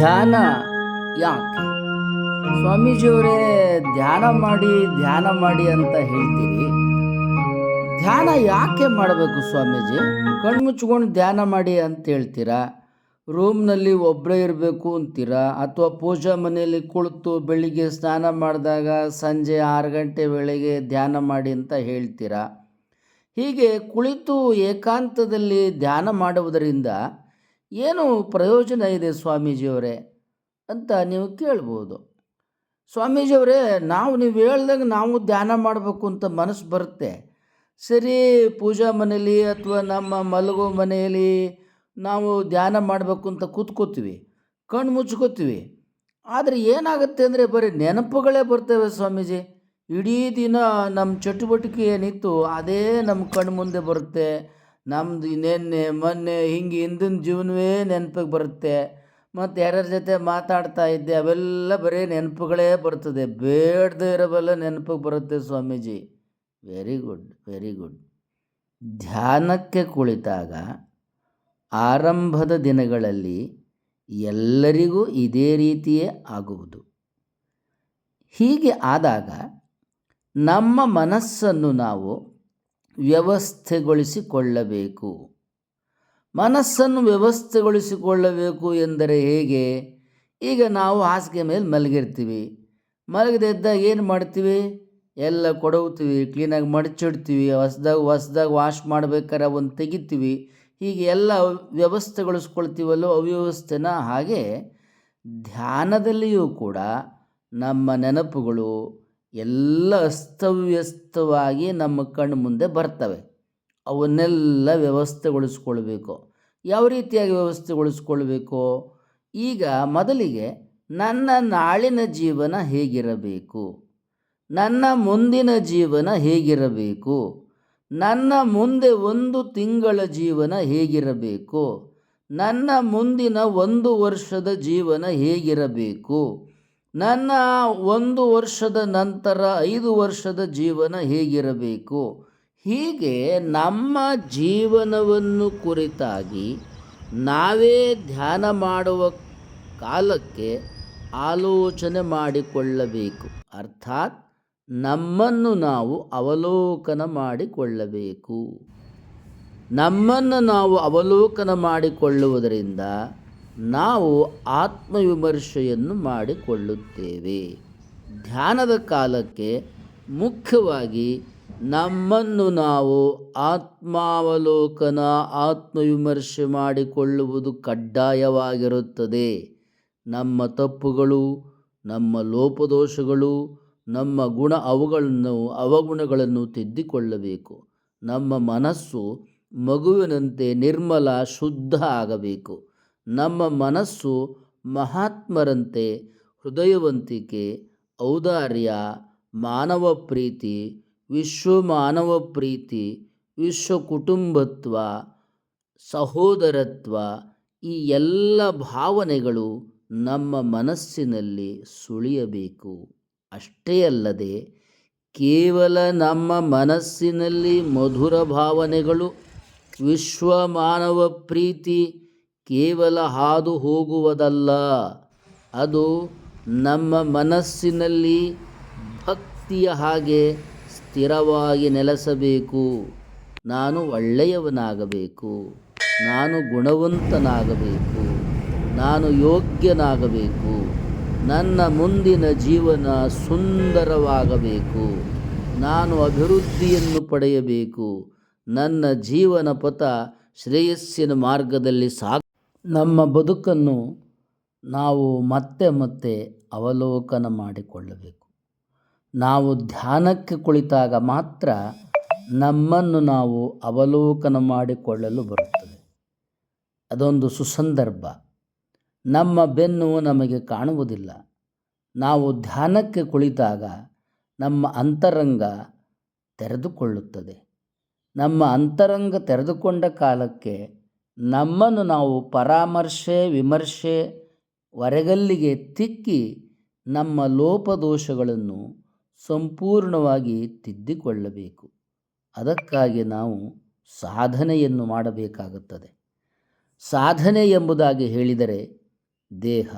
ಧ್ಯಾನ ಯಾಕೆ? ಸ್ವಾಮೀಜಿಯವರೇ ಧ್ಯಾನ ಮಾಡಿ ಧ್ಯಾನ ಮಾಡಿ ಅಂತ ಹೇಳ್ತೀರಿ. ಧ್ಯಾನ ಯಾಕೆ ಮಾಡಬೇಕು ಸ್ವಾಮೀಜಿ? ಕಣ್ಮುಚ್ಕೊಂಡು ಧ್ಯಾನ ಮಾಡಿ ಅಂತ ಹೇಳ್ತೀರಾ? ರೂಮ್ನಲ್ಲಿ ಒಬ್ಬರೇ ಇರಬೇಕು ಅಂತೀರಾ? ಅಥವಾ ಪೂಜಾ ಮನೆಯಲ್ಲಿ ಕುಳಿತು ಬೆಳಿಗ್ಗೆ ಸ್ನಾನ ಮಾಡಿದಾಗ ಸಂಜೆ ಆರು ಗಂಟೆ ವೇಳೆಗೆ ಧ್ಯಾನ ಮಾಡಿ ಅಂತ ಹೇಳ್ತೀರಾ? ಹೀಗೆ ಕುಳಿತು ಏಕಾಂತದಲ್ಲಿ ಧ್ಯಾನ ಮಾಡುವುದರಿಂದ ಏನು ಪ್ರಯೋಜನ ಇದೆ ಸ್ವಾಮೀಜಿಯವರೇ ಅಂತ ನೀವು ಕೇಳ್ಬೋದು. ಸ್ವಾಮೀಜಿಯವರೇ, ನಾವು ನೀವು ಹೇಳ್ದಂಗೆ ನಾವು ಧ್ಯಾನ ಮಾಡಬೇಕು ಅಂತ ಮನಸ್ಸು ಬರುತ್ತೆ. ಸರಿ, ಪೂಜಾ ಮನೆಯಲ್ಲಿ ಅಥವಾ ನಮ್ಮ ಮಲಗೋ ಮನೆಯಲ್ಲಿ ನಾವು ಧ್ಯಾನ ಮಾಡಬೇಕು ಅಂತ ಕೂತ್ಕೋತೀವಿ, ಕಣ್ಣು ಮುಚ್ಕೋತೀವಿ. ಆದರೆ ಏನಾಗುತ್ತೆ ಅಂದರೆ ಬರೀ ನೆನಪುಗಳೇ ಬರ್ತವೆ ಸ್ವಾಮೀಜಿ. ಇಡೀ ದಿನ ನಮ್ಮ ಚಟುವಟಿಕೆ ಏನಿತ್ತು, ಅದೇ ನಮ್ಮ ಕಣ್ಣು ಮುಂದೆ ಬರುತ್ತೆ. ನಮ್ಮದು ನಿನ್ನೆ, ಮೊನ್ನೆ, ಹಿಂಗೆ ಹಿಂದಿನ ಜೀವನವೇ ನೆನಪಿಗೆ ಬರುತ್ತೆ. ಮತ್ತು ಯಾರ್ಯಾರ ಜೊತೆ ಮಾತಾಡ್ತಾ ಇದ್ದೆ, ಅವೆಲ್ಲ ಬರೀ ನೆನಪುಗಳೇ ಬರ್ತದೆ. ಬೇಡದೇ ಇರೋವೆಲ್ಲ ನೆನಪಿಗೆ ಬರುತ್ತೆ Swamiji. Very good very good ಧ್ಯಾನಕ್ಕೆ ಕುಳಿತಾಗ ಆರಂಭದ ದಿನಗಳಲ್ಲಿ ಎಲ್ಲರಿಗೂ ಇದೇ ರೀತಿಯೇ ಆಗುವುದು. ಹೀಗೆ ಆದಾಗ ನಮ್ಮ ಮನಸ್ಸನ್ನು ನಾವು ವ್ಯವಸ್ಥೆಗೊಳಿಸಿಕೊಳ್ಳಬೇಕು. ಮನಸ್ಸನ್ನು ವ್ಯವಸ್ಥೆಗೊಳಿಸಿಕೊಳ್ಳಬೇಕು ಎಂದರೆ ಹೇಗೆ? ಈಗ ನಾವು ಹಾಸಿಗೆ ಮೇಲೆ ಮಲಗಿರ್ತೀವಿ. ಮಲಗದಿದ್ದಾಗ ಏನು ಮಾಡ್ತೀವಿ? ಎಲ್ಲ ಕೊಡುತ್ತೀವಿ ಕ್ಲೀನಾಗಿ ಮಡಚಿಡ್ತೀವಿ, ಹೊಸ್ದಾಗ ಹೊಸ್ದಾಗ ವಾಶ್ ಮಾಡ್ಬೇಕಾರೆ ಒಂದು ತೆಗಿತೀವಿ. ಹೀಗೆ ಎಲ್ಲ ವ್ಯವಸ್ಥೆಗೊಳಿಸ್ಕೊಳ್ತೀವಲ್ಲೋ ಅವ್ಯವಸ್ಥೆನ ಹಾಗೆ ಧ್ಯಾನದಲ್ಲಿಯೂ ಕೂಡ ನಮ್ಮ ನೆನಪುಗಳು ಎಲ್ಲ ಅಸ್ತವ್ಯಸ್ತವಾಗಿ ನಮ್ಮ ಕಣ್ಣು ಮುಂದೆ ಬರ್ತವೆ. ಅವನ್ನೆಲ್ಲ ವ್ಯವಸ್ಥೆಗೊಳಿಸ್ಕೊಳ್ಬೇಕು. ಯಾವ ರೀತಿಯಾಗಿ ವ್ಯವಸ್ಥೆಗೊಳಿಸ್ಕೊಳ್ಬೇಕು? ಈಗ ಮೊದಲಿಗೆ ನನ್ನ ನಾಳಿನ ಜೀವನ ಹೇಗಿರಬೇಕು? ನನ್ನ ಮುಂದಿನ ಜೀವನ ಹೇಗಿರಬೇಕು? ನನ್ನ ಮುಂದೆ ಒಂದು ತಿಂಗಳ ಜೀವನ ಹೇಗಿರಬೇಕು? ನನ್ನ ಮುಂದಿನ ಒಂದು ವರ್ಷದ ಜೀವನ ಹೇಗಿರಬೇಕು? ನನ್ನ ಒಂದು ವರ್ಷದ ನಂತರ ಐದು ವರ್ಷದ ಜೀವನ ಹೇಗಿರಬೇಕು? ಹೀಗೆ ನಮ್ಮ ಜೀವನವನ್ನು ಕುರಿತಾಗಿ ನಾವೇ ಧ್ಯಾನ ಮಾಡುವ ಕಾಲಕ್ಕೆ ಆಲೋಚನೆ ಮಾಡಿಕೊಳ್ಳಬೇಕು. ಅರ್ಥಾತ್ ನಮ್ಮನ್ನು ನಾವು ಅವಲೋಕನ ಮಾಡಿಕೊಳ್ಳಬೇಕು. ನಮ್ಮನ್ನು ನಾವು ಅವಲೋಕನ ಮಾಡಿಕೊಳ್ಳುವುದರಿಂದ ನಾವು ಆತ್ಮವಿಮರ್ಶೆಯನ್ನು ಮಾಡಿಕೊಳ್ಳುತ್ತೇವೆ. ಧ್ಯಾನದ ಕಾಲಕ್ಕೆ ಮುಖ್ಯವಾಗಿ ನಮ್ಮನ್ನು ನಾವು ಆತ್ಮಾವಲೋಕನ ಆತ್ಮವಿಮರ್ಶೆ ಮಾಡಿಕೊಳ್ಳುವುದು ಕಡ್ಡಾಯವಾಗಿರುತ್ತದೆ. ನಮ್ಮ ತಪ್ಪುಗಳು, ನಮ್ಮ ಲೋಪದೋಷಗಳು, ನಮ್ಮ ಗುಣ ಅವುಗಳನ್ನು, ಅವಗುಣಗಳನ್ನು ತಿದ್ದಿಕೊಳ್ಳಬೇಕು. ನಮ್ಮ ಮನಸ್ಸು ಮಗುವಿನಂತೆ ನಿರ್ಮಲ, ಶುದ್ಧ ಆಗಬೇಕು. ನಮ್ಮ ಮನಸ್ಸು ಮಹಾತ್ಮರಂತೆ ಹೃದಯವಂತಿಕೆ, ಔದಾರ್ಯ, ಮಾನವ ಪ್ರೀತಿ, ವಿಶ್ವ ಮಾನವ ಪ್ರೀತಿ, ವಿಶ್ವ ಕುಟುಂಬತ್ವ, ಸಹೋದರತ್ವ ಈ ಎಲ್ಲ ಭಾವನೆಗಳು ನಮ್ಮ ಮನಸ್ಸಿನಲ್ಲಿ ಸುಳಿಯಬೇಕು. ಅಷ್ಟೇ ಅಲ್ಲದೆ ಕೇವಲ ನಮ್ಮ ಮನಸ್ಸಿನಲ್ಲಿ ಮಧುರ ಭಾವನೆಗಳು, ವಿಶ್ವ ಮಾನವ ಪ್ರೀತಿ ಕೇವಲ ಹಾದು ಹೋಗುವುದಲ್ಲ, ಅದು ನಮ್ಮ ಮನಸ್ಸಿನಲ್ಲಿ ಭಕ್ತಿಯ ಹಾಗೆ ಸ್ಥಿರವಾಗಿ ನೆಲೆಸಬೇಕು. ನಾನು ಒಳ್ಳೆಯವನಾಗಬೇಕು, ನಾನು ಗುಣವಂತನಾಗಬೇಕು, ನಾನು ಯೋಗ್ಯನಾಗಬೇಕು, ನನ್ನ ಮುಂದಿನ ಜೀವನ ಸುಂದರವಾಗಬೇಕು, ನಾನು ಅಭಿವೃದ್ಧಿಯನ್ನು ಪಡೆಯಬೇಕು, ನನ್ನ ಜೀವನ ಪಥ ಶ್ರೇಯಸ್ಸಿನ ಮಾರ್ಗದಲ್ಲಿ ಸಾಗ ನಮ್ಮ ಬದುಕನ್ನು ನಾವು ಮತ್ತೆ ಮತ್ತೆ ಅವಲೋಕನ ಮಾಡಿಕೊಳ್ಳಬೇಕು. ನಾವು ಧ್ಯಾನಕ್ಕೆ ಕುಳಿತಾಗ ಮಾತ್ರ ನಮ್ಮನ್ನು ನಾವು ಅವಲೋಕನ ಮಾಡಿಕೊಳ್ಳಲು ಬರುತ್ತದೆ. ಅದೊಂದು ಸುಸಂದರ್ಭ. ನಮ್ಮ ಬೆನ್ನು ನಮಗೆ ಕಾಣುವುದಿಲ್ಲ. ನಾವು ಧ್ಯಾನಕ್ಕೆ ಕುಳಿತಾಗ ನಮ್ಮ ಅಂತರಂಗ ತೆರೆದುಕೊಳ್ಳುತ್ತದೆ. ನಮ್ಮ ಅಂತರಂಗ ತೆರೆದುಕೊಂಡ ಕಾಲಕ್ಕೆ ನಮ್ಮನ್ನು ನಾವು ಪರಾಮರ್ಶೆ, ವಿಮರ್ಶೆ ವರೆಗಲ್ಲಿಗೆ ತಿಕ್ಕಿ ನಮ್ಮ ಲೋಪದೋಷಗಳನ್ನು ಸಂಪೂರ್ಣವಾಗಿ ತಿದ್ದಿಕೊಳ್ಳಬೇಕು. ಅದಕ್ಕಾಗಿ ನಾವು ಸಾಧನೆಯನ್ನು ಮಾಡಬೇಕಾಗುತ್ತದೆ. ಸಾಧನೆ ಎಂಬುದಾಗಿ ಹೇಳಿದರೆ ದೇಹ,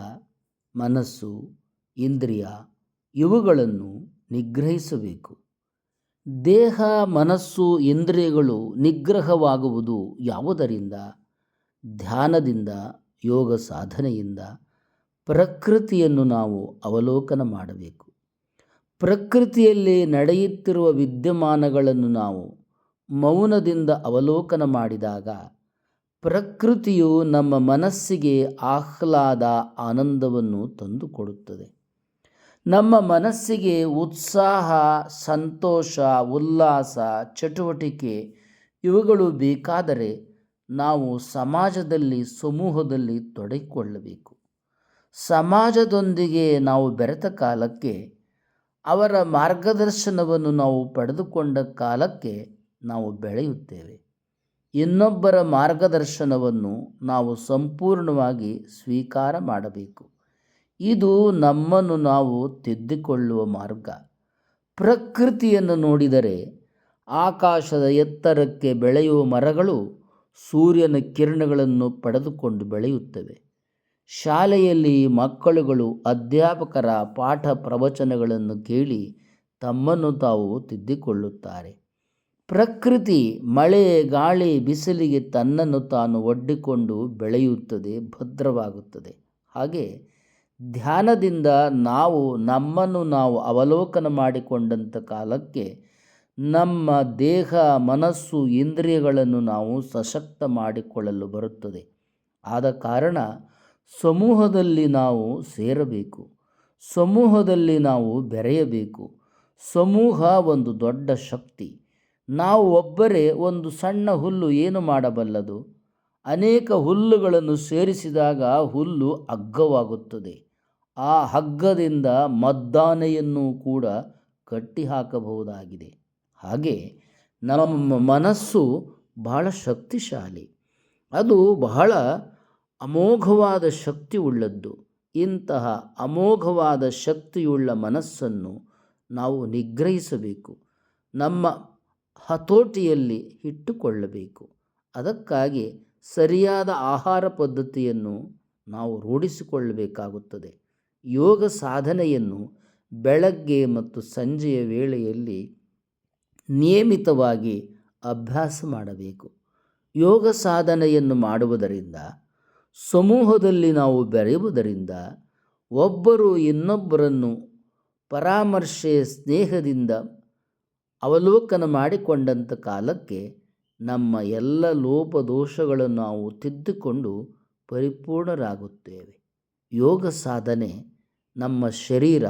ಮನಸ್ಸು, ಇಂದ್ರಿಯ ಇವುಗಳನ್ನು ನಿಗ್ರಹಿಸಬೇಕು. ದೇಹ, ಮನಸ್ಸು, ಇಂದ್ರಿಯಗಳು ನಿಗ್ರಹವಾಗುವುದು ಯಾವುದರಿಂದ? ಧ್ಯಾನದಿಂದ, ಯೋಗ ಸಾಧನೆಯಿಂದ ಪ್ರಕೃತಿಯನ್ನು ನಾವು ಅವಲೋಕನ ಮಾಡಬೇಕು. ಪ್ರಕೃತಿಯಲ್ಲಿ ನಡೆಯುತ್ತಿರುವ ವಿದ್ಯಮಾನಗಳನ್ನು ನಾವು ಮೌನದಿಂದ ಅವಲೋಕನ ಮಾಡಿದಾಗ ಪ್ರಕೃತಿಯು ನಮ್ಮ ಮನಸ್ಸಿಗೆ ಆಹ್ಲಾದ ಆನಂದವನ್ನು ತಂದುಕೊಡುತ್ತದೆ. ನಮ್ಮ ಮನಸ್ಸಿಗೆ ಉತ್ಸಾಹ, ಸಂತೋಷ, ಉಲ್ಲಾಸ, ಚಟುವಟಿಕೆ ಇವುಗಳು ಬೇಕಾದರೆ ನಾವು ಸಮಾಜದಲ್ಲಿ, ಸಮೂಹದಲ್ಲಿ ತೊಡಗಿಕೊಳ್ಳಬೇಕು. ಸಮಾಜದೊಂದಿಗೆ ನಾವು ಬೆರೆತ ಕಾಲಕ್ಕೆ, ಅವರ ಮಾರ್ಗದರ್ಶನವನ್ನು ನಾವು ಪಡೆದುಕೊಂಡ ಕಾಲಕ್ಕೆ ನಾವು ಬೆಳೆಯುತ್ತೇವೆ. ಇನ್ನೊಬ್ಬರ ಮಾರ್ಗದರ್ಶನವನ್ನು ನಾವು ಸಂಪೂರ್ಣವಾಗಿ ಸ್ವೀಕಾರ ಮಾಡಬೇಕು. ಇದು ನಮ್ಮನ್ನು ನಾವು ತಿದ್ದಿಕೊಳ್ಳುವ ಮಾರ್ಗ. ಪ್ರಕೃತಿಯನ್ನು ನೋಡಿದರೆ, ಆಕಾಶದ ಎತ್ತರಕ್ಕೆ ಬೆಳೆಯುವ ಮರಗಳು ಸೂರ್ಯನ ಕಿರಣಗಳನ್ನು ಪಡೆದುಕೊಂಡು ಬೆಳೆಯುತ್ತವೆ ಶಾಲೆಯಲ್ಲಿ ಮಕ್ಕಳುಗಳು ಅಧ್ಯಾಪಕರ ಪಾಠ ಪ್ರವಚನಗಳನ್ನು ಕೇಳಿ ತಮ್ಮನ್ನು ತಾವು ತಿದ್ದಿಕೊಳ್ಳುತ್ತಾರೆ. ಪ್ರಕೃತಿ, ಮಳೆ, ಗಾಳಿ, ಬಿಸಿಲಿಗೆ ತನ್ನನ್ನು ತಾನು ಒಡ್ಡಿಕೊಂಡು ಬೆಳೆಯುತ್ತದೆ, ಭದ್ರವಾಗುತ್ತದೆ. ಹಾಗೆ ಧ್ಯಾನದಿಂದ ನಾವು ನಮ್ಮನ್ನು ನಾವು ಅವಲೋಕನ ಮಾಡಿಕೊಂಡಂಥ ಕಾಲಕ್ಕೆ ನಮ್ಮ ದೇಹ, ಮನಸ್ಸು, ಇಂದ್ರಿಯಗಳನ್ನು ನಾವು ಸಶಕ್ತ ಮಾಡಿಕೊಳ್ಳಲು ಬರುತ್ತದೆ. ಆದ ಕಾರಣ ಸಮೂಹದಲ್ಲಿ ನಾವು ಸೇರಬೇಕು. ಸಮೂಹದಲ್ಲಿ ನಾವು ಬೆರೆಯಬೇಕು. ಸಮೂಹ ಒಂದು ದೊಡ್ಡ ಶಕ್ತಿ. ನಾವು ಒಬ್ಬರೇ ಒಂದು ಸಣ್ಣ ಹುಲ್ಲು ಏನು ಮಾಡಬಲ್ಲದು? ಅನೇಕ ಹುಲ್ಲುಗಳನ್ನು ಸೇರಿಸಿದಾಗ ಹುಲ್ಲು ಹಗ್ಗವಾಗುತ್ತದೆ. ಆ ಹಗ್ಗದಿಂದ ಮದ್ದಾನೆಯನ್ನು ಕೂಡ ಕಟ್ಟಿ ಹಾಕಬಹುದಾಗಿದೆ ಹಾಗೆ ನಮ್ಮ ಮನಸ್ಸು ಬಹಳ ಶಕ್ತಿಶಾಲಿ. ಅದು ಬಹಳ ಅಮೋಘವಾದ ಶಕ್ತಿ ಉಳ್ಳದ್ದು ಇಂತಹ ಅಮೋಘವಾದ ಶಕ್ತಿಯುಳ್ಳ ಮನಸ್ಸನ್ನು ನಾವು ನಿಗ್ರಹಿಸಬೇಕು. ನಮ್ಮ ಹತೋಟಿಯಲ್ಲಿ ಇಟ್ಟುಕೊಳ್ಳಬೇಕು. ಅದಕ್ಕಾಗಿ ಸರಿಯಾದ ಆಹಾರ ಪದ್ಧತಿಯನ್ನು ನಾವು ರೂಢಿಸಿಕೊಳ್ಳಬೇಕಾಗುತ್ತದೆ. ಯೋಗ ಸಾಧನೆಯನ್ನು ಬೆಳಗ್ಗೆ ಮತ್ತು ಸಂಜೆಯ ವೇಳೆಯಲ್ಲಿ ನಿಯಮಿತವಾಗಿ ಅಭ್ಯಾಸ ಮಾಡಬೇಕು. ಯೋಗ ಸಾಧನೆಯನ್ನು ಮಾಡುವುದರಿಂದ, ಸಮೂಹದಲ್ಲಿ ನಾವು ಬೆರೆಯುವುದರಿಂದ ಒಬ್ಬರು ಇನ್ನೊಬ್ಬರನ್ನು ಪರಾಮರ್ಶೆ ಸ್ನೇಹದಿಂದ ಅವಲೋಕನ ಮಾಡಿಕೊಂಡಂಥ ಕಾಲಕ್ಕೆ ನಮ್ಮ ಎಲ್ಲ ಲೋಪದೋಷಗಳನ್ನು ನಾವು ತಿದ್ದುಕೊಂಡು ಪರಿಪೂರ್ಣರಾಗುತ್ತೇವೆ. ಯೋಗ ಸಾಧನೆ ನಮ್ಮ ಶರೀರ,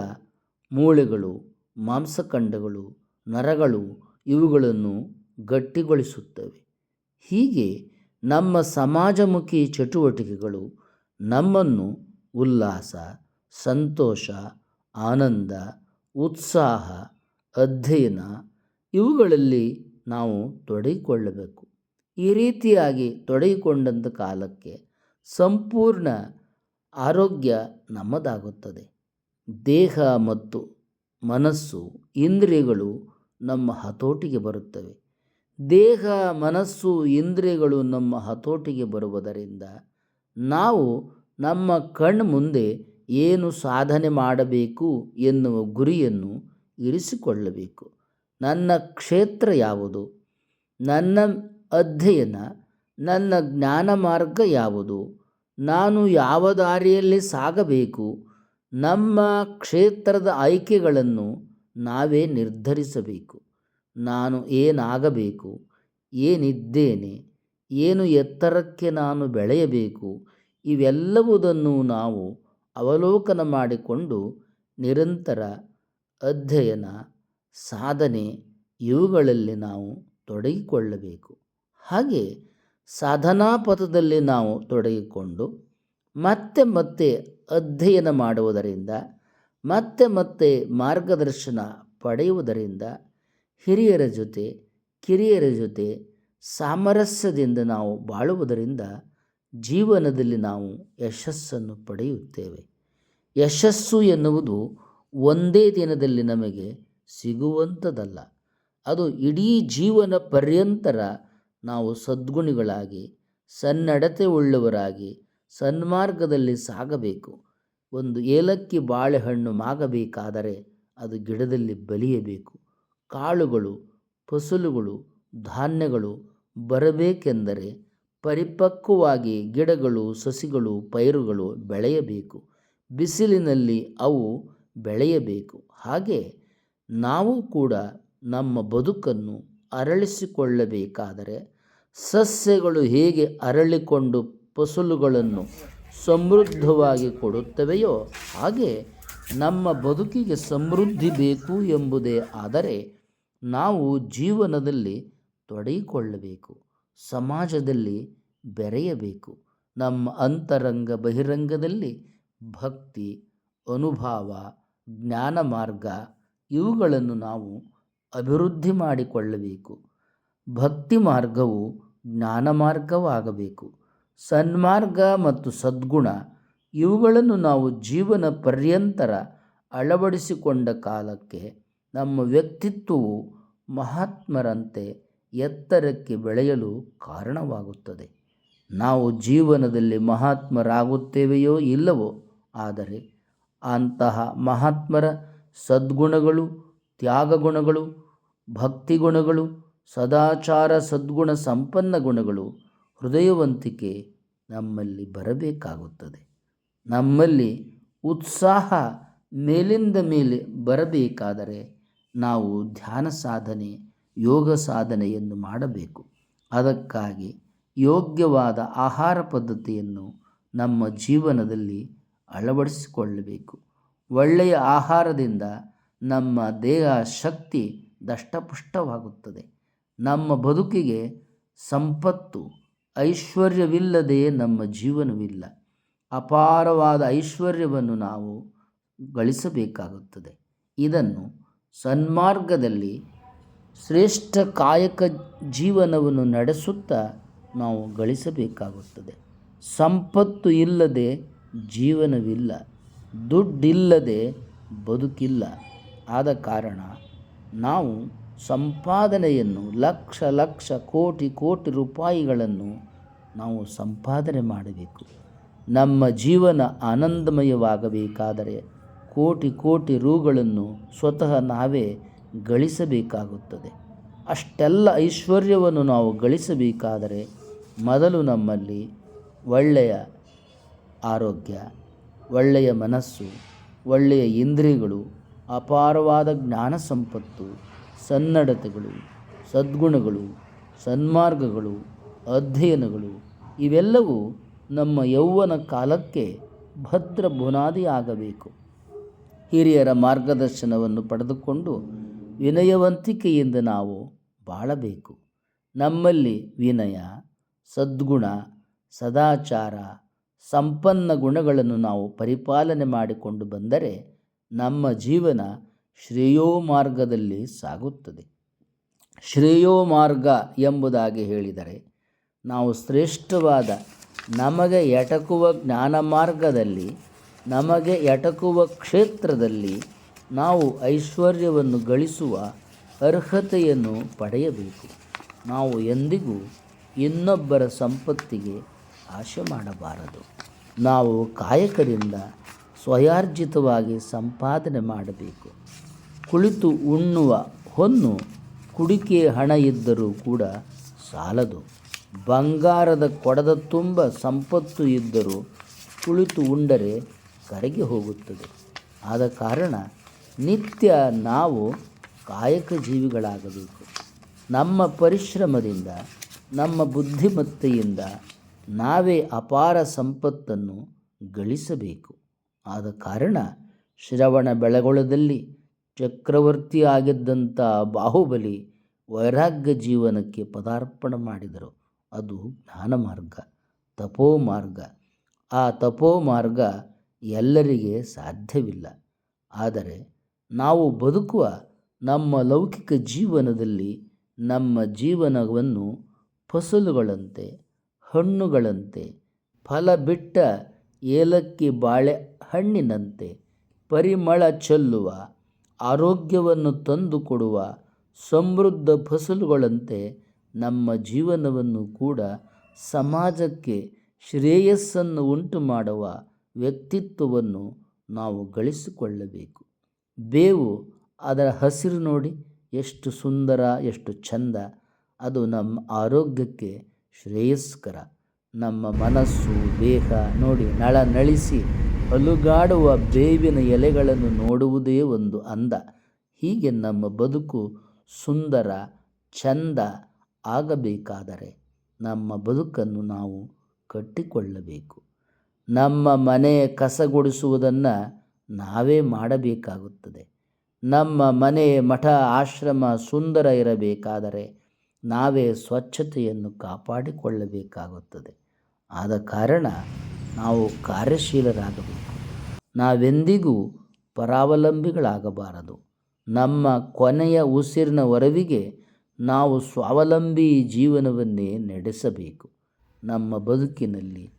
ಮೂಳೆಗಳು, ಮಾಂಸಖಂಡಗಳು ನರಗಳು ಇವುಗಳನ್ನು ಗಟ್ಟಿಗೊಳಿಸುತ್ತವೆ. ಹೀಗೆ ನಮ್ಮ ಸಮಾಜಮುಖಿ ಚಟುವಟಿಕೆಗಳು ನಮ್ಮನ್ನು ಉಲ್ಲಾಸ, ಸಂತೋಷ, ಆನಂದ, ಉತ್ಸಾಹ, ಅಧ್ಯಯನ ಇವುಗಳಲ್ಲಿ ನಾವು ತೊಡಗಿಕೊಳ್ಳಬೇಕು. ಈ ರೀತಿಯಾಗಿ ತೊಡಗಿಕೊಂಡಂಥ ಕಾಲಕ್ಕೆ ಸಂಪೂರ್ಣ ಆರೋಗ್ಯ ನಮ್ಮದಾಗುತ್ತದೆ. ದೇಹ ಮತ್ತು ಮನಸ್ಸು, ಇಂದ್ರಿಯಗಳು ನಮ್ಮ ಹತೋಟಿಗೆ ಬರುತ್ತವೆ. ದೇಹ, ಮನಸ್ಸು, ಇಂದ್ರಿಯಗಳು ನಮ್ಮ ಹತೋಟಿಗೆ ಬರುವುದರಿಂದ ನಾವು ನಮ್ಮ ಕಣ್ಣು ಮುಂದೆ ಏನು ಸಾಧನೆ ಮಾಡಬೇಕು ಎನ್ನುವ ಗುರಿಯನ್ನು ಇರಿಸಿಕೊಳ್ಳಬೇಕು. ನನ್ನ ಕ್ಷೇತ್ರ ಯಾವುದು? ನನ್ನ ಅಧ್ಯಯನ, ನನ್ನ ಜ್ಞಾನ ಮಾರ್ಗ ಯಾವುದು? ನಾನು ಯಾವ ದಾರಿಯಲ್ಲಿ ಸಾಗಬೇಕು? ನಮ್ಮ ಕ್ಷೇತ್ರದ ಆಯ್ಕೆಗಳನ್ನು ನಾವೇ ನಿರ್ಧರಿಸಬೇಕು. ನಾನು ಏನಾಗಬೇಕು? ಏನಿದ್ದೇನೆ? ಏನು ಎತ್ತರಕ್ಕೆ ನಾನು ಬೆಳೆಯಬೇಕು? ಇವೆಲ್ಲವುದನ್ನು ನಾವು ಅವಲೋಕನ ಮಾಡಿಕೊಂಡು ನಿರಂತರ ಅಧ್ಯಯನ, ಸಾಧನೆ ಇವುಗಳಲ್ಲಿ ನಾವು ತೊಡಗಿಕೊಳ್ಳಬೇಕು. ಹಾಗೆ ಸಾಧನಾ ಪಥದಲ್ಲಿ ನಾವು ತೊಡಗಿಕೊಂಡು ಮತ್ತೆ ಮತ್ತೆ ಅಧ್ಯಯನ ಮಾಡುವುದರಿಂದ ಮತ್ತೆ ಮತ್ತೆ ಮಾರ್ಗದರ್ಶನ ಪಡೆಯುವುದರಿಂದ ಹಿರಿಯರ ಜೊತೆ, ಕಿರಿಯರ ಜೊತೆ ಸಾಮರಸ್ಯದಿಂದ ನಾವು ಬಾಳುವುದರಿಂದ ಜೀವನದಲ್ಲಿ ನಾವು ಯಶಸ್ಸನ್ನು ಪಡೆಯುತ್ತೇವೆ. ಯಶಸ್ಸು ಎನ್ನುವುದು ಒಂದೇ ದಿನದಲ್ಲಿ ನಮಗೆ ಸಿಗುವಂಥದ್ದಲ್ಲ. ಅದು ಇಡೀ ಜೀವನ ಪರ್ಯಂತರ ನಾವು ಸದ್ಗುಣಿಗಳಾಗಿ ಸನ್ನಡತೆ ಉಳ್ಳವರಾಗಿ ಸನ್ಮಾರ್ಗದಲ್ಲಿ ಸಾಗಬೇಕು. ಒಂದು ಏಲಕ್ಕಿ ಬಾಳೆಹಣ್ಣು ಮಾಗಬೇಕಾದರೆ ಅದು ಗಿಡದಲ್ಲಿ ಬಲಿಯಬೇಕು. ಕಾಳುಗಳು, ಫಸಲುಗಳು, ಧಾನ್ಯಗಳು ಬರಬೇಕೆಂದರೆ ಪರಿಪಕ್ವವಾಗಿ ಗಿಡಗಳು, ಸಸಿಗಳು, ಪೈರುಗಳು ಬೆಳೆಯಬೇಕು. ಬಿಸಿಲಿನಲ್ಲಿ ಅವು ಬೆಳೆಯಬೇಕು. ಹಾಗೆ ನಾವು ಕೂಡ ನಮ್ಮ ಬದುಕನ್ನು ಅರಳಿಸಿಕೊಳ್ಳಬೇಕಾದರೆ ಸಸ್ಯಗಳು ಹೇಗೆ ಅರಳಿಕೊಂಡು ಫಸಲುಗಳನ್ನು ಸಮೃದ್ಧವಾಗಿ ಕೊಡುತ್ತವೆಯೋ ಹಾಗೆ ನಮ್ಮ ಬದುಕಿಗೆ ಸಮೃದ್ಧಿ ಬೇಕು ಎಂಬುದೇ ಆದರೆ ನಾವು ಜೀವನದಲ್ಲಿ ತೊಡಗಿಕೊಳ್ಳಬೇಕು, ಸಮಾಜದಲ್ಲಿ ಬೆರೆಯಬೇಕು, ನಮ್ಮ ಅಂತರಂಗ ಬಹಿರಂಗದಲ್ಲಿ ಭಕ್ತಿ, ಅನುಭಾವ, ಜ್ಞಾನ ಮಾರ್ಗ ಇವುಗಳನ್ನು ನಾವು ಅಭಿವೃದ್ಧಿ ಮಾಡಿಕೊಳ್ಳಬೇಕು. ಭಕ್ತಿ ಮಾರ್ಗವು ಜ್ಞಾನ ಮಾರ್ಗವಾಗಬೇಕು. ಸನ್ಮಾರ್ಗ ಮತ್ತು ಸದ್ಗುಣ ಇವುಗಳನ್ನು ನಾವು ಜೀವನ ಪರ್ಯಂತರ ಅಳವಡಿಸಿಕೊಂಡ ಕಾಲಕ್ಕೆ ನಮ್ಮ ವ್ಯಕ್ತಿತ್ವವು ಮಹಾತ್ಮರಂತೆ ಎತ್ತರಕ್ಕೆ ಬೆಳೆಯಲು ಕಾರಣವಾಗುತ್ತದೆ. ನಾವು ಜೀವನದಲ್ಲಿ ಮಹಾತ್ಮರಾಗುತ್ತೇವೆಯೋ ಇಲ್ಲವೋ ಆದರೆ ಅಂತಹ ಮಹಾತ್ಮರ ಸದ್ಗುಣಗಳು, ತ್ಯಾಗಗುಣಗಳು, ಭಕ್ತಿಗುಣಗಳು, ಸದಾಚಾರ ಸದ್ಗುಣ ಸಂಪನ್ನ ಗುಣಗಳು ಹೃದಯವಂತಿಕೆ ನಮ್ಮಲ್ಲಿ ಬರಬೇಕಾಗುತ್ತದೆ. ನಮ್ಮಲ್ಲಿ ಉತ್ಸಾಹ ಮೇಲಿಂದ ಮೇಲೆ ಬರಬೇಕಾದರೆ ನಾವು ಧ್ಯಾನ ಸಾಧನೆ, ಯೋಗ ಸಾಧನೆಯನ್ನು ಮಾಡಬೇಕು. ಅದಕ್ಕಾಗಿ ಯೋಗ್ಯವಾದ ಆಹಾರ ಪದ್ಧತಿಯನ್ನು ನಮ್ಮ ಜೀವನದಲ್ಲಿ ಅಳವಡಿಸಿಕೊಳ್ಳಬೇಕು. ಒಳ್ಳೆಯ ಆಹಾರದಿಂದ ನಮ್ಮ ದೇಹ ಶಕ್ತಿ ದಷ್ಟಪುಷ್ಟವಾಗುತ್ತದೆ ನಮ್ಮ ಬದುಕಿಗೆ ಸಂಪತ್ತು ಐಶ್ವರ್ಯವಿಲ್ಲದೆ ನಮ್ಮ ಜೀವನವಿಲ್ಲ. ಅಪಾರವಾದ ಐಶ್ವರ್ಯವನ್ನು ನಾವು ಗಳಿಸಬೇಕಾಗುತ್ತದೆ. ಇದನ್ನು ಸನ್ಮಾರ್ಗದಲ್ಲಿ ಶ್ರೇಷ್ಠ ಕಾಯಕ ಜೀವನವನ್ನು ನಡೆಸುತ್ತಾ ನಾವು ಗಳಿಸಬೇಕಾಗುತ್ತದೆ. ಸಂಪತ್ತು ಇಲ್ಲದೆ ಜೀವನವಿಲ್ಲ. ದುಡ್ಡಿಲ್ಲದೆ ಬದುಕಿಲ್ಲ. ಆದ ಕಾರಣ ನಾವು ಸಂಪಾದನೆಯನ್ನು, ಲಕ್ಷ ಲಕ್ಷ, ಕೋಟಿ ಕೋಟಿ ರೂಪಾಯಿಗಳನ್ನು ನಾವು ಸಂಪಾದನೆ ಮಾಡಬೇಕು. ನಮ್ಮ ಜೀವನ ಆನಂದಮಯವಾಗಬೇಕಾದರೆ ಕೋಟಿ ಕೋಟಿ ರೂಗಳನ್ನು ಸ್ವತಃ ನಾವೇ ಗಳಿಸಬೇಕಾಗುತ್ತದೆ. ಅಷ್ಟೆಲ್ಲ ಐಶ್ವರ್ಯವನ್ನು ನಾವು ಗಳಿಸಬೇಕಾದರೆ ಮೊದಲು ನಮ್ಮಲ್ಲಿ ಒಳ್ಳೆಯ ಆರೋಗ್ಯ, ಒಳ್ಳೆಯ ಮನಸ್ಸು, ಒಳ್ಳೆಯ ಇಂದ್ರಿಯಗಳು, ಅಪಾರವಾದ ಜ್ಞಾನ ಸಂಪತ್ತು ಸನ್ನಡತೆಗಳು, ಸದ್ಗುಣಗಳು, ಸನ್ಮಾರ್ಗಗಳು, ಅಧ್ಯಯನಗಳು, ಇವೆಲ್ಲವೂ ನಮ್ಮ ಯೌವನ ಕಾಲಕ್ಕೆ ಭದ್ರ ಬುನಾದಿಯಾಗಬೇಕು. ಹಿರಿಯರ ಮಾರ್ಗದರ್ಶನವನ್ನು ಪಡೆದುಕೊಂಡು ವಿನಯವಂತಿಕೆಯಿಂದ ನಾವು ಬಾಳಬೇಕು. ನಮ್ಮಲ್ಲಿ ವಿನಯ, ಸದ್ಗುಣ, ಸದಾಚಾರ, ಸಂಪನ್ನ ಗುಣಗಳನ್ನು ನಾವು ಪರಿಪಾಲನೆ ಮಾಡಿಕೊಂಡು ಬಂದರೆ ನಮ್ಮ ಜೀವನ ಶ್ರೇಯೋ ಮಾರ್ಗದಲ್ಲಿ ಸಾಗುತ್ತದೆ. ಶ್ರೇಯೋ ಮಾರ್ಗ ಎಂಬುದಾಗಿ ಹೇಳಿದರೆ, ನಾವು ಶ್ರೇಷ್ಠವಾದ ನಮಗೆ ಎಟಕುವ ಜ್ಞಾನ ಮಾರ್ಗದಲ್ಲಿ, ನಮಗೆ ಎಟಕುವ ಕ್ಷೇತ್ರದಲ್ಲಿ ನಾವು ಐಶ್ವರ್ಯವನ್ನು ಗಳಿಸುವ ಅರ್ಹತೆಯನ್ನು ಪಡೆಯಬೇಕು. ನಾವು ಎಂದಿಗೂ ಇನ್ನೊಬ್ಬರ ಸಂಪತ್ತಿಗೆ ಆಶೆ ಮಾಡಬಾರದು. ನಾವು ಕಾಯಕದಿಂದ ಸ್ವಯಾರ್ಜಿತವಾಗಿ ಸಂಪಾದನೆ ಮಾಡಬೇಕು. ಕುಳಿತು ಉಣ್ಣುವ ಹೊನ್ನು ಕುಡಿಕೆ ಹಣ ಇದ್ದರೂ ಕೂಡ ಸಾಲದು. ಬಂಗಾರದ ಕೊಡದ ತುಂಬ ಸಂಪತ್ತು ಇದ್ದರೂ ಕುಳಿತು ಉಂಡರೆ ಕರಗಿ ಹೋಗುತ್ತದೆ. ಆದ ಕಾರಣ ನಿತ್ಯ ನಾವು ಕಾಯಕ ಜೀವಿಗಳಾಗಬೇಕು. ನಮ್ಮ ಪರಿಶ್ರಮದಿಂದ, ನಮ್ಮ ಬುದ್ಧಿಮತ್ತೆಯಿಂದ ನಾವೇ ಅಪಾರ ಸಂಪತ್ತನ್ನು ಗಳಿಸಬೇಕು. ಆದ ಕಾರಣ ಶ್ರವಣ ಬೆಳಗೊಳದಲ್ಲಿ ಚಕ್ರವರ್ತಿ ಆಗಿದ್ದಂಥ ಬಾಹುಬಲಿ ವೈರಾಗ್ಯ ಜೀವನಕ್ಕೆ ಪದಾರ್ಪಣೆ ಮಾಡಿದರು. ಅದು ಜ್ಞಾನ ಮಾರ್ಗ, ತಪೋ ಮಾರ್ಗ. ಆ ತಪೋ ಮಾರ್ಗ ಎಲ್ಲರಿಗೆ ಸಾಧ್ಯವಿಲ್ಲ. ಆದರೆ ನಾವು ಬದುಕುವ ನಮ್ಮ ಲೌಕಿಕ ಜೀವನದಲ್ಲಿ ನಮ್ಮ ಜೀವನವನ್ನು ಫಸಲುಗಳಂತೆ, ಹಣ್ಣುಗಳಂತೆ, ಫಲ ಬಿಟ್ಟ ಏಲಕ್ಕಿ ಬಾಳೆ ಹಣ್ಣಿನಂತೆ ಪರಿಮಳ ಚೆಲ್ಲುವ ಆರೋಗ್ಯವನ್ನು ತಂದುಕೊಡುವ ಸಮೃದ್ಧ ಫಸಲುಗಳಂತೆ ನಮ್ಮ ಜೀವನವನ್ನು ಕೂಡ ಸಮಾಜಕ್ಕೆ ಶ್ರೇಯಸ್ಸನ್ನು ಉಂಟು ಮಾಡುವ ವ್ಯಕ್ತಿತ್ವವನ್ನು ನಾವು ಗಳಿಸಿಕೊಳ್ಳಬೇಕು. ಬೇವು ಅದರ ಹಸಿರು ನೋಡಿ ಎಷ್ಟು ಸುಂದರ, ಎಷ್ಟು ಚಂದ. ಅದು ನಮ್ಮ ಆರೋಗ್ಯಕ್ಕೆ ಶ್ರೇಯಸ್ಕರ. ನಮ್ಮ ಮನಸ್ಸು, ದೇಹ ನೋಡಿ ನಳ ನಳಿಸಿ ಅಲುಗಾಡುವ ಬೇವಿನ ಎಲೆಗಳನ್ನು ನೋಡುವುದೇ ಒಂದು ಅಂದ. ಹೀಗೆ ನಮ್ಮ ಬದುಕು ಸುಂದರ ಚಂದ ಆಗಬೇಕಾದರೆ ನಮ್ಮ ಬದುಕನ್ನು ನಾವು ಕಟ್ಟಿಕೊಳ್ಳಬೇಕು. ನಮ್ಮ ಮನೆ ಕಸಗೊಡಿಸುವುದನ್ನು ನಾವೇ ಮಾಡಬೇಕಾಗುತ್ತದೆ. ನಮ್ಮ ಮನೆ ಮಠ ಆಶ್ರಮ ಸುಂದರ ಇರಬೇಕಾದರೆ ನಾವೇ ಸ್ವಚ್ಛತೆಯನ್ನು ಕಾಪಾಡಿಕೊಳ್ಳಬೇಕಾಗುತ್ತದೆ. ಆದ ಕಾರಣ ನಾವು ಕಾರ್ಯಶೀಲರಾಗಬೇಕು. ನಾವೆಂದಿಗೂ ಪರಾವಲಂಬಿಗಳಾಗಬಾರದು. ನಮ್ಮ ಕೊನೆಯ ಉಸಿರಿನವರೆವಿಗೆ ನಾವು ಸ್ವಾವಲಂಬಿ ಜೀವನವನ್ನೇ ನಡೆಸಬೇಕು. ನಮ್ಮ ಬದುಕಿನಲ್ಲಿ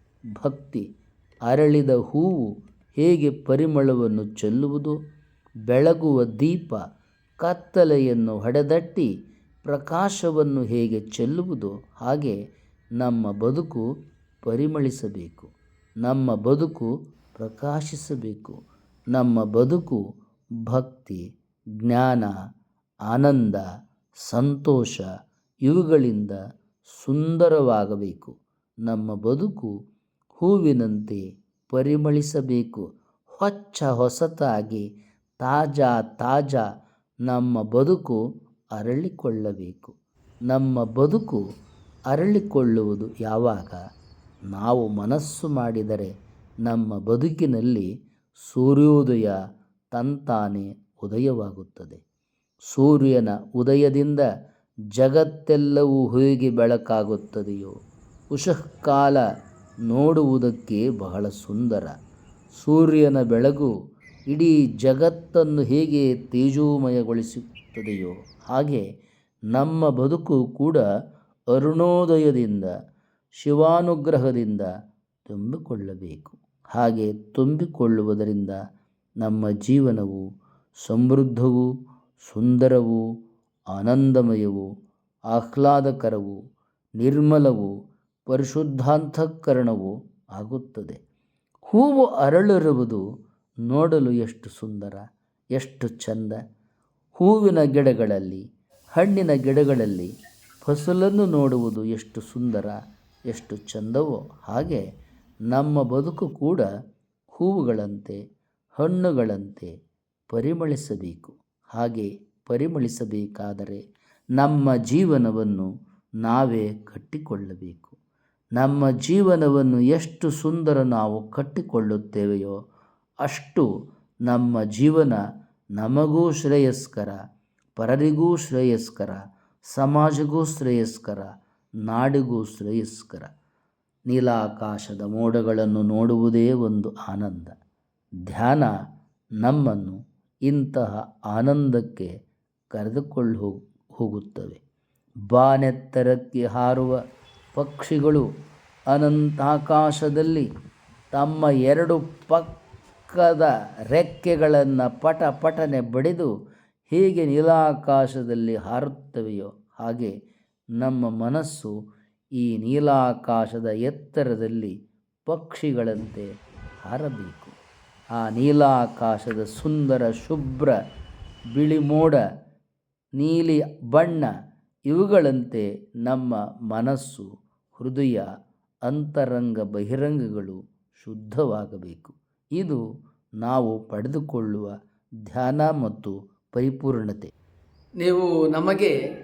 ಭಕ್ತಿ, ಅರಳಿದ ಹೂವು ಹೇಗೆ ಪರಿಮಳವನ್ನು ಚೆಲ್ಲುವುದು, ಬೆಳಗುವ ದೀಪ, ಕತ್ತಲೆಯನ್ನು ಹೊಡೆದಟ್ಟಿ ಪ್ರಕಾಶವನ್ನು ಹೇಗೆ ಚೆಲ್ಲುವುದು ಹಾಗೆ ನಮ್ಮ ಬದುಕು ಪರಿಮಳಿಸಬೇಕು. ನಮ್ಮ ಬದುಕು ಪ್ರಕಾಶಿಸಬೇಕು. ನಮ್ಮ ಬದುಕು ಭಕ್ತಿ, ಜ್ಞಾನ, ಆನಂದ, ಸಂತೋಷ ಇವುಗಳಿಂದ ಸುಂದರವಾಗಬೇಕು. ನಮ್ಮ ಬದುಕು ಹೂವಿನಂತೆ ಪರಿಮಳಿಸಬೇಕು. ಹೊಚ್ಚ ಹೊಸತಾಗಿ ತಾಜಾ ತಾಜಾ ನಮ್ಮ ಬದುಕು ಅರಳಿಕೊಳ್ಳಬೇಕು. ನಮ್ಮ ಬದುಕು ಅರಳಿಕೊಳ್ಳುವುದು ಯಾವಾಗ? ನಾವು ಮನಸ್ಸು ಮಾಡಿದರೆ ನಮ್ಮ ಬದುಕಿನಲ್ಲಿ ಸೂರ್ಯೋದಯ ತಂತಾನೆ ಉದಯವಾಗುತ್ತದೆ. ಸೂರ್ಯನ ಉದಯದಿಂದ ಜಗತ್ತೆಲ್ಲವೂ ಹೇಗೆ ಬೆಳಕಾಗುತ್ತದೆಯೋ? ಉಷಃಕಾಲ ನೋಡುವುದಕ್ಕೆ ಬಹಳ ಸುಂದರ. ಸೂರ್ಯನ ಬೆಳಗು ಇಡೀ ಜಗತ್ತನ್ನು ಹೇಗೆ ತೇಜೋಮಯಗೊಳಿಸುತ್ತದೆಯೋ ಹಾಗೆ ನಮ್ಮ ಬದುಕು ಕೂಡ ಅರುಣೋದಯದಿಂದ ಶಿವಾನುಗ್ರಹದಿಂದ ತುಂಬಿಕೊಳ್ಳಬೇಕು. ಹಾಗೆ ತುಂಬಿಕೊಳ್ಳುವುದರಿಂದ ನಮ್ಮ ಜೀವನವು ಸಮೃದ್ಧವೂ ಸುಂದರವೂ ಆನಂದಮಯವೂ ಆಹ್ಲಾದಕರವೂ ನಿರ್ಮಲವೂ ಪರಿಶುದ್ಧಾಂತಃಕರಣವೂ ಆಗುತ್ತದೆ. ಹೂವು ಅರಳಿರುವುದು ನೋಡಲು ಎಷ್ಟು ಸುಂದರ, ಎಷ್ಟು ಚಂದ. ಹೂವಿನ ಗಿಡಗಳಲ್ಲಿ, ಹಣ್ಣಿನ ಗಿಡಗಳಲ್ಲಿ ಫಸಲನ್ನು ನೋಡುವುದು ಎಷ್ಟು ಸುಂದರ. ಎಷ್ಟು ಚಂದವೋ ಹಾಗೆ ನಮ್ಮ ಬದುಕು ಕೂಡ ಹೂವುಗಳಂತೆ, ಹಣ್ಣುಗಳಂತೆ ಪರಿಮಳಿಸಬೇಕು. ಹಾಗೆ ಪರಿಮಳಿಸಬೇಕಾದರೆ ನಮ್ಮ ಜೀವನವನ್ನು ನಾವೇ ಕಟ್ಟಿಕೊಳ್ಳಬೇಕು. ನಮ್ಮ ಜೀವನವನ್ನು ಎಷ್ಟು ಸುಂದರ ನಾವು ಕಟ್ಟಿಕೊಳ್ಳುತ್ತೇವೆಯೋ ಅಷ್ಟು ನಮ್ಮ ಜೀವನ ನಮಗೂ ಶ್ರೇಯಸ್ಕರ, ಪರರಿಗೂ ಶ್ರೇಯಸ್ಕರ, ಸಮಾಜಗೂ ಶ್ರೇಯಸ್ಕರ ನಾಡಿಗೂ ಶ್ರೇಯಸ್ಕರ. ನೀಲಾಕಾಶದ ಮೋಡಗಳನ್ನು ನೋಡುವುದೇ ಒಂದು ಆನಂದ. ಧ್ಯಾನ ನಮ್ಮನ್ನು ಇಂತಹ ಆನಂದಕ್ಕೆ ಕರೆದುಕೊಂಡು ಹೋಗ್, ಹೋಗುತ್ತವೆ. ಬಾನೆತ್ತರಕ್ಕೆ ಹಾರುವ ಪಕ್ಷಿಗಳು ಅನಂತಾಕಾಶದಲ್ಲಿ ತಮ್ಮ ಎರಡು ಪಕ್ಕದ ರೆಕ್ಕೆಗಳನ್ನು ಪಟ ಪಟನೆ ಬಡಿದು ಹೀಗೆ ನೀಲಾಕಾಶದಲ್ಲಿ ಹಾರುತ್ತವೆಯೋ ಹಾಗೆ ನಮ್ಮ ಮನಸ್ಸು ಈ ನೀಲಾಕಾಶದ ಎತ್ತರದಲ್ಲಿ ಪಕ್ಷಿಗಳಂತೆ ಹಾರಬೇಕು. ಆ ನೀಲಾಕಾಶದ ಸುಂದರ, ಶುಭ್ರ ಬಿಳಿ ಮೋಡ ನೀಲಿ ಬಣ್ಣ ಇವುಗಳಂತೆ ನಮ್ಮ ಮನಸ್ಸು ಹೃದಯ, ಅಂತರಂಗ ಬಹಿರಂಗಗಳು ಶುದ್ಧವಾಗಬೇಕು. ಇದು ನಾವು ಪಡೆದುಕೊಳ್ಳುವ ಧ್ಯಾನ ಮತ್ತು ಪರಿಪೂರ್ಣತೆ. ನೀವು ನಮಗೆ